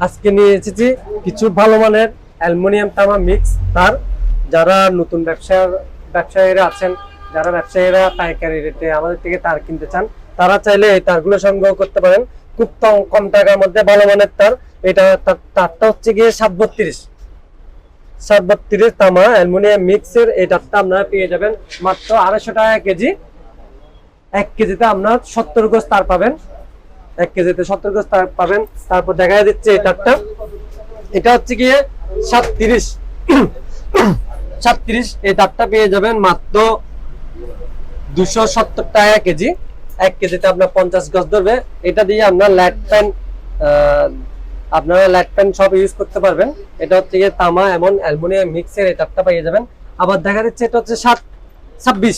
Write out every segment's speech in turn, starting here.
আজকে নিয়ে এসেছি কিছু ভালো মানের অ্যালুমিনিয়াম তামা মিক্স। তার যারা নতুন ব্যবসার ব্যবসায়ীরা আছেন, যারা ব্যবসায়ীরা পাইকারি রেটে আমাদের থেকে তার কিনতে চান, তারা চাইলে এই তারগুলো সংগ্রহ করতে পারেন। খুব কম- টাকার মধ্যে ভালো মানের তার। এটা তার- তারটা হচ্ছে গিয়ে সাত বত্রিশ সাত বত্রিশ তামা অ্যালুমিনিয়াম মিক্সের এই তারটা আপনারা পেয়ে যাবেন। মাত্র আড়াইশো টাকা কেজি। এক কেজিতে আপনার সত্তর গোজ তার পাবেন। এক কেজিতে সত্তর গোজ পাবেন। তারপর দেখা যাচ্ছে এই তারটা। এটা হচ্ছে গিয়ে সাতত্রিশ। সাতত্রিশ, এই তারটা পেয়ে যাবেন মাত্র দুশো সত্তর টাকা কেজি। এক কেজিতে আপনার পঞ্চাশ গজ ধরবে। এটা দিয়ে আপনার ল্যাট প্যান আপনারা ল্যাট প্যান সব ইউজ করতে পারবেন। এটা হচ্ছে গিয়ে তামা এমন অ্যালুমিনিয়াম মিক্সের এই তারটা পেয়ে যাবেন। আবার দেখা যাচ্ছে এটা হচ্ছে সাত ছাব্বিশ।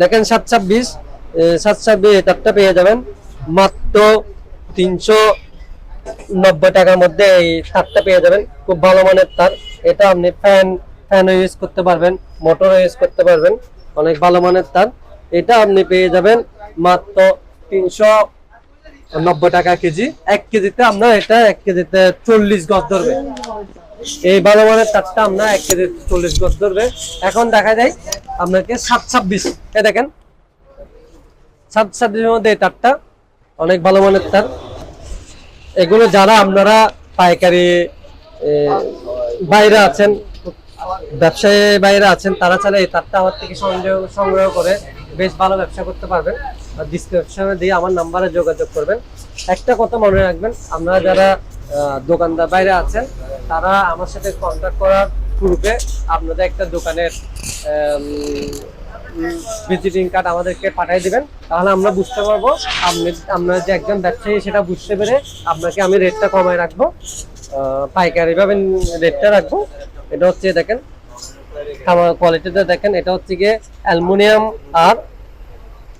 দেখেন সাত ছাব্বিশ সাত ছাব্বিশ এই তারটা পেয়ে যাবেন। মাত্র তিনশো নব্বই টাকার মধ্যে এই তারটা পেয়ে যাবেন। খুব ভালো মানের তার। এটা আপনি ফ্যান ফ্যানও ইউজ করতে পারবেন মোটরও ইউজ করতে পারবেন। অনেক ভালো মানের তার। এটা আপনি পেয়ে যাবেন মাত্র তিনশো নব্বই টাকা কেজি। এক কেজিতে আমরা এটা এক কেজিতে চল্লিশ গজ ধরবে। এই ভালো মানের তারটা আমরা এক কেজিতে চল্লিশ গজ ধরবে। এখন দেখা যায় আপনাকে সাত ছাব্বিশ। এ দেখেন, সাত ছাব্বিশের মধ্যে এই তারটা অনেক ভালো মানের তার। এগুলো যারা আপনারা পাইকারি বাইরে আছেন, ব্যবসায়ী বাইরে আছেন, তারা চাইলে এই তারটা আমার থেকে সংগ্রহ সংগ্রহ করে বেশ ভালো ব্যবসা করতে পারবেন। আর ডিসক্রিপশনে দিয়ে আমার নাম্বারে যোগাযোগ করবেন। একটা কথা মনে রাখবেন আমরা যারা দোকানদার বাইরে আছেন, তারা আমার সাথে কন্ট্যাক্ট করার পূর্বে আপনাদের একটা দোকানের ভিজিটিং কার্ড আমাদেরকে পাঠিয়ে দিবেন তাহলে আমরা বুঝতে পারব আপনি আপনার যে একজন ব্যবসায়ী সেটা বুঝতে পেরে আপনাকে আমি রেটটা কমায় রাখব। আহ, পাইকারি রেটটা রাখব। এটা হচ্ছে দেখেন আমার কোয়ালিটিটা দেখেন এটা হচ্ছে গিয়ে অ্যালুমিনিয়াম আর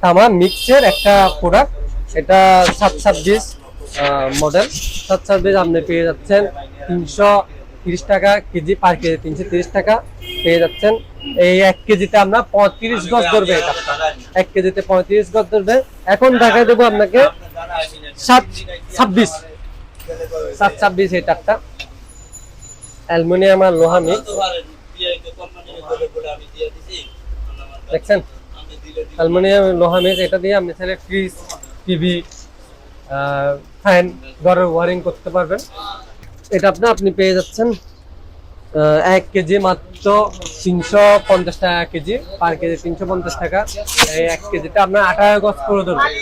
তামা মিক্সের একটা প্রোডাক্ট এটা সাত ছাব্বিশ মডেল সাত ছাব্বিশ আপনি পেয়ে যাচ্ছেন তিনশো তিরিশ টাকা কেজি পার কেজি তিনশো তিরিশ টাকা পেয়ে যাচ্ছেন। এই এক কেজিতে আমরা পঁয়ত্রিশ গজ ধরবে এটা। এক কেজিতে পঁয়ত্রিশ গজ ধরবে। এখন দেখাই দেবো আপনাকে সাত ছাব্বিশ। সাত ছাব্বিশ এই টাকটা অ্যালুমিনিয়াম আর লোহা মিক্স। দেখছেন? অ্যালুমিনিয়াম লোহা মিক্স এটা দিয়ে আপনি চাইলে ফ্রিজ টিভি ফ্যান ঘরের ওয়ারিং করতে পারবেন। এটা আপনি আপনি পেয়ে যাচ্ছেন এক কেজি মাত্র তিনশো পঞ্চাশ টাকা কেজি, পার কেজি তিনশো পঞ্চাশ টাকা। এই এক কেজিতে আপনার আঠারো গজ করে ধরবেন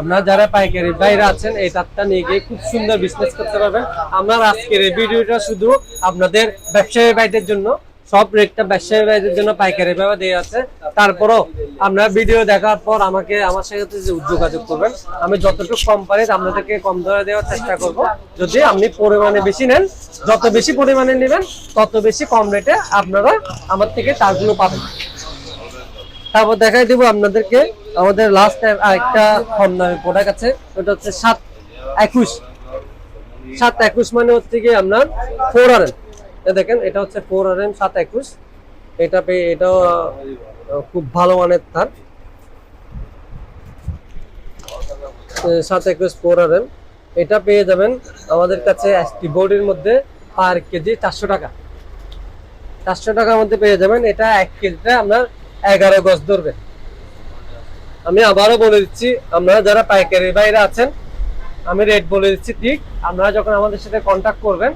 আপনার যারা পাইকারি বাইরে আছেন, এই তারটা নিয়ে গিয়ে খুব সুন্দর বিজনেস করতে পারবেন। আমরা আজকের এই ভিডিওটা শুধু আপনাদের ব্যবসায়ী বাইদের জন্য সব রেটটা ব্যবসায়ী বাইদের জন্য পাইকারি ভাবে দেওয়া আছে। তারপরও আপনারা ভিডিও দেখার পর আমাকে, আমার সাথে যে যোগাযোগ করবেন, আমি যতটুকু কম পারি আপনাদেরকে কম ধরে দেওয়ার চেষ্টা করব। যদি আপনি পরিমাণে বেশি নেন, যত বেশি পরিমাণে নেবেন, তত বেশি কম রেটে আপনারা আমার থেকে তারগুলো পাবেন। তারপর দেখাই দিব আপনাদেরকে, আমাদের লাস্ট আরেকটা কম দামি প্রোডাক্ট আছে, ওটা হচ্ছে সাত একুশ। সাত একুশ মানে হচ্ছে কি আপনার ফোর আর দেখেন, এটা হচ্ছে ফোর আর এম সাত একুশ। এটা পেয়ে এটাও খুব ভালো মানের তার সাত একুশ ফোর আর এম। এটা পেয়ে যাবেন আমাদের কাছে বোর্ডের মধ্যে পার কেজি চারশো টাকা। চারশো টাকার মধ্যে পেয়ে যাবেন, এটা এক কেজিতে আপনার এগারো গজ ধরবে। আমি আবারও বলে দিচ্ছি, আপনারা যারা পাইকারি বাইরে আছেন, আমি রেট বলে দিচ্ছি, ঠিক, আপনারা যখন আমাদের সাথে কন্ট্যাক্ট করবেন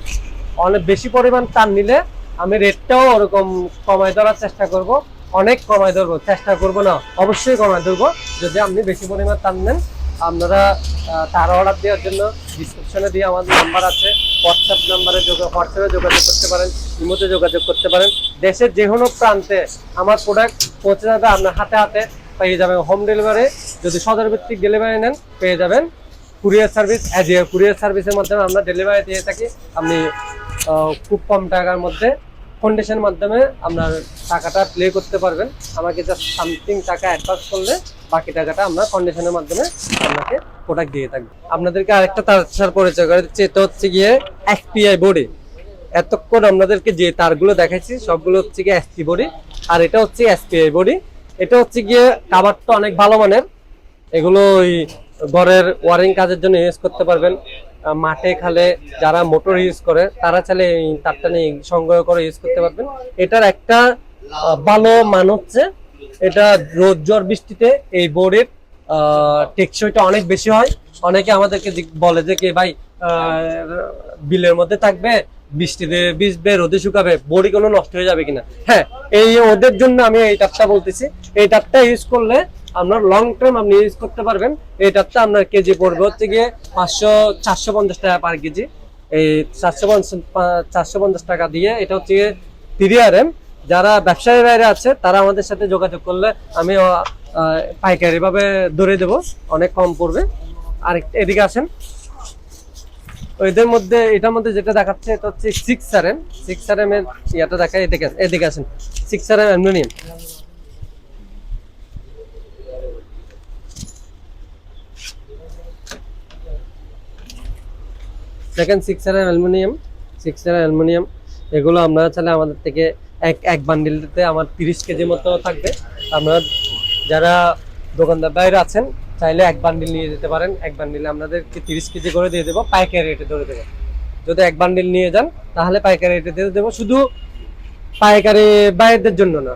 অনেক বেশি পরিমাণ তার নিলে আমি রেটটাও ওরকম কমায় ধরার চেষ্টা করব। অনেক কমায় ধরবো, চেষ্টা করব না, অবশ্যই কমায় ধরবো। যদি আপনি বেশি পরিমাণ তার নেন, আপনারা তার অর্ডার দেওয়ার জন্য ডিসক্রিপশনে দিয়ে আমাদের নাম্বার আছে। হোয়াটসঅ্যাপ নাম্বারে হোয়াটসঅ্যাপে যোগাযোগ করতে পারেন, ইমোতে যোগাযোগ করতে পারেন। দেশের যে কোনো প্রান্তে আমার প্রোডাক্ট পৌঁছে যাবে, আপনার হাতে হাতে পেয়ে যাবেন। হোম ডেলিভারি যদি সদর ভিত্তিক ডেলিভারি নেন, পেয়ে যাবেন। কুরিয়ার সার্ভিস অ্যাজ কুরিয়ার সার্ভিসের মাধ্যমে আমরা ডেলিভারি দিয়ে থাকি। আপনি খুব কম টাকার মধ্যে কন্ডিশনের মাধ্যমে আপনার টাকাটা প্লে করতে পারবেন। আমাকে জাস্ট সামথিং টাকা অ্যাডভান্স করলে বাকি টাকাটা আমরা কন্ডিশনের মাধ্যমে আপনাকে প্রোডাক্ট দিয়ে থাকব। আপনাদেরকে আরেকটা তার পরিচয় করে দিচ্ছি, এটা হচ্ছে গিয়ে এফপিআই বডি এতক্ষণ আপনাদেরকে যে তারগুলো দেখাচ্ছি সবগুলো হচ্ছে গিয়ে এসপি বডি আর এটা হচ্ছে এসপিআই বডি এটা হচ্ছে গিয়ে কাভারটা অনেক ভালো মানের। এগুলো ওই ঘরের ওয়ারিং কাজের জন্য ইউজ করতে পারবেন। মাঠে খালে যারা মোটর ইউজ করে, তারা চাইলে এই তারটা নিয়ে সংগ্রহ করে ইউজ করতে পারবেন। এটার একটা ভালো মান হচ্ছে, এটা রোদ জ্বর বৃষ্টিতে এই বোর্ডের টেকসইটা অনেক বেশি হয়। অনেকে আমাদেরকে বলে যে কে ভাই বিলের মধ্যে থাকবে, বৃষ্টিতে ভিজবে, রোদে শুকাবে বডি কোনো নষ্ট হয়ে যাবে কিনা? হ্যাঁ এই ওদের জন্য আমি এই টাপটা বলতেছি। এই টাপটা ইউজ করলে আপনার লং টার্ম আপনি ইউজ করতে পারবেন। টাপটা আপনার কেজি পড়বে হচ্ছে গিয়ে পাঁচশো, চারশো পঞ্চাশ টাকা পার কেজি। এই চারশো পঞ্চাশ চারশো পঞ্চাশ টাকা দিয়ে এটা হচ্ছে গিয়ে থ্রি আর এম যারা ব্যবসায়ী বাইরে আছে, তারা আমাদের সাথে যোগাযোগ করলে আমি পাইকারি ভাবে ধরে দেবো। অনেক কম পড়বে। আর এদিকে আসেন। এদের মধ্যে, এটার মধ্যে যেটা দেখাচ্ছে, এটা হচ্ছে six R M six R M এর ইয়াটা দেখায় এদিকে এদিকে আসেন। Six R M aluminium. Second six M aluminium six R aluminium এগুলো আপনারা চাইলে আমাদের থেকে এক এক বান্ডিলতে আমার তিরিশ কেজি মতো থাকবে। আপনারা যারা দোকানদার বাইরে আছেন, চাইলে এক বান্ডিল নিয়ে যেতে পারেন। এক বান্ডিলে আপনাদেরকে তিরিশ কেজি করে দিয়ে দেবো, পাইকারি রেটে ধরে দেবো। যদি এক বান্ডিল নিয়ে যান, তাহলে পাইকারি রেটে দিয়ে দেবো। শুধু পাইকারি বাইরেদের জন্য না,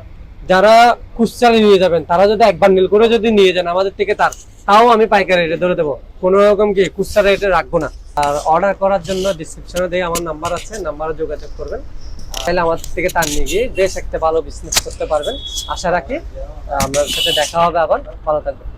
যারা খুচরা নিয়ে যাবেন, তারা যদি এক বান্ডিল করে যদি নিয়ে যান আমাদের থেকে তার, তাও আমি পাইকারি রেটে ধরে দেবো। কোনো রকম কি খুচরা রেটে রাখব না। আর অর্ডার করার জন্য ডিসক্রিপশনে দিয়ে আমার নাম্বার আছে নাম্বারে যোগাযোগ করবেন। তাহলে আমার থেকে তার নিয়ে গিয়ে বেশ একটা ভালো বিজনেস করতে পারবেন। আশা রাখি আপনার সাথে দেখা হবে আবার। ভালো থাকবেন।